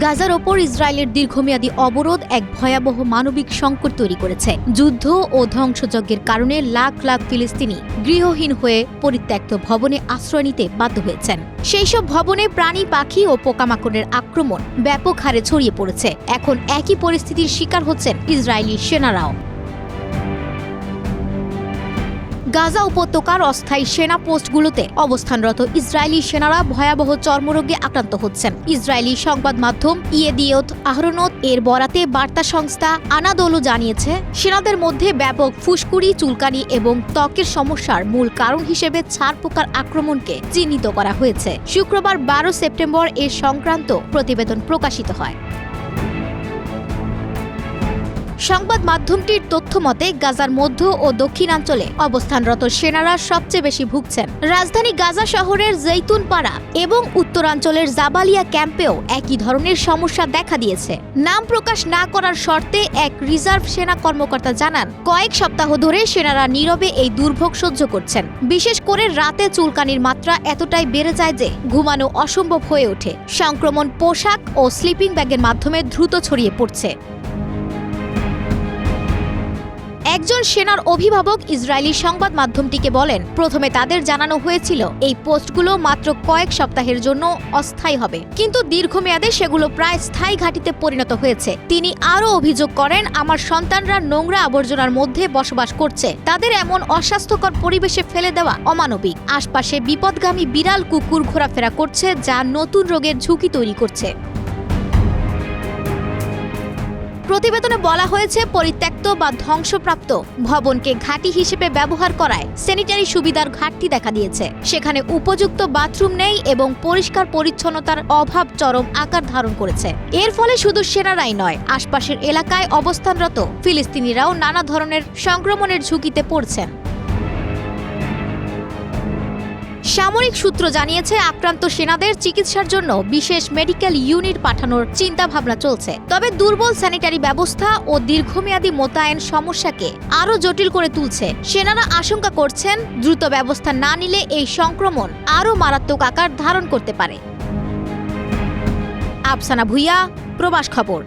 গাজার ওপর ইসরায়েলের দীর্ঘমেয়াদী অবরোধ এক ভয়াবহ মানবিক সংকট তৈরি করেছে। যুদ্ধ ও ধ্বংসযজ্ঞের কারণে লাখ লাখ ফিলিস্তিনি গৃহহীন হয়ে পরিত্যক্ত ভবনে আশ্রয় নিতে বাধ্য হয়েছেন। সেই সব ভবনে প্রাণী, পাখি ও পোকামাকড়ের আক্রমণ ব্যাপক হারে ছড়িয়ে পড়েছে। এখন একই পরিস্থিতির শিকার হচ্ছেন ইসরায়েলি সেনারাও। গাজা উপত্যকার অস্থায়ী সেনা পোস্টগুলোতে অবস্থানরত ইসরায়েলি সেনারা ভয়াবহ চর্মরোগে আক্রান্ত হচ্ছেন। ইসরায়েলি সংবাদ মাধ্যম ইয়েদিয়ত আহরনত এর বরাতে বার্তা সংস্থা আনাদোলো জানিয়েছে, সেনাদের মধ্যে ব্যাপক ফুসকুড়ি, চুলকানি এবং ত্বকের সমস্যার মূল কারণ হিসেবে ছাড় পোকার আক্রমণকে চিহ্নিত করা হয়েছে। শুক্রবার বারো সেপ্টেম্বর এ সংক্রান্ত প্রতিবেদন প্রকাশিত হয়। সংবাদ মাধ্যমটির তথ্য মতে, গাজার মধ্য ও দক্ষিণাঞ্চলে অবস্থানরত সেনারা সবচেয়ে বেশি ভুগছেন। রাজধানী গাজা শহরের জৈতুনপাড়া এবং উত্তরাঞ্চলের জাবালিয়া ক্যাম্পেও একই ধরনের সমস্যা দেখা দিয়েছে। নাম প্রকাশ না করার শর্তে এক রিজার্ভ সেনা কর্মকর্তা জানান, কয়েক সপ্তাহ ধরে সেনারা নীরবে এই দুর্ভোগ সহ্য করছেন। বিশেষ করে রাতে চুলকানির মাত্রা এতটাই বেড়ে যায় যে ঘুমানো অসম্ভব হয়ে ওঠে। সংক্রমণ, পোশাক ও স্লিপিং ব্যাগের মাধ্যমে দ্রুত ছড়িয়ে পড়ছে। একজন সেনার অভিভাবক ইসরায়েলি সংবাদ মাধ্যমটিকে বলেন, প্রথমে তাদের জানানো হয়েছিল, এই পোস্টগুলো মাত্র কয়েক সপ্তাহের জন্য অস্থায়ী হবে। কিন্তু দীর্ঘমেয়াদে সেগুলো প্রায় স্থায়ী ঘাঁটিতে পরিণত হয়েছে। তিনি আরও অভিযোগ করেন, আমার সন্তানরা নোংরা আবর্জনার মধ্যে বসবাস করছে। তাদের এমন অস্বাস্থ্যকর পরিবেশে ফেলে দেওয়া অমানবিক। আশপাশে বিপদগামী বিড়াল কুকুর ঘোরাফেরা করছে, যা নতুন রোগের ঝুঁকি তৈরি করছে। প্রতিবেদনে বলা হয়েছে, পরিত্যক্ত বা ধ্বংসপ্রাপ্ত ভবনকে ঘাঁটি হিসেবে ব্যবহার করায় স্যানিটারি সুবিধার ঘাটতি দেখা দিয়েছে। সেখানে উপযুক্ত বাথরুম নেই এবং পরিষ্কার পরিচ্ছন্নতার অভাব চরম আকার ধারণ করেছে। এর ফলে শুধু সেনারাই নয়, আশপাশের এলাকায় অবস্থানরত ফিলিস্তিনিরাও নানা ধরনের সংক্রমণের ঝুঁকিতে পড়ছেন। সামরিক সূত্র জানিয়েছে, আক্রান্ত সেনাদের চিকিৎসার জন্য বিশেষ মেডিকেল ইউনিট পাঠানোর চিন্তা ভাবনা চলছে। তবে দুর্বল স্যানিটারি ব্যবস্থা ও দীর্ঘমেয়াদী মোতায়েন সমস্যাকে আরও জটিল করে তুলছে। সেনারা আশঙ্কা করছেন, দ্রুত ব্যবস্থা না নিলে এই সংক্রমণ আরও মারাত্মক আকার ধারণ করতে পারে। আফসানা ভুইয়া, প্রবাস খবর।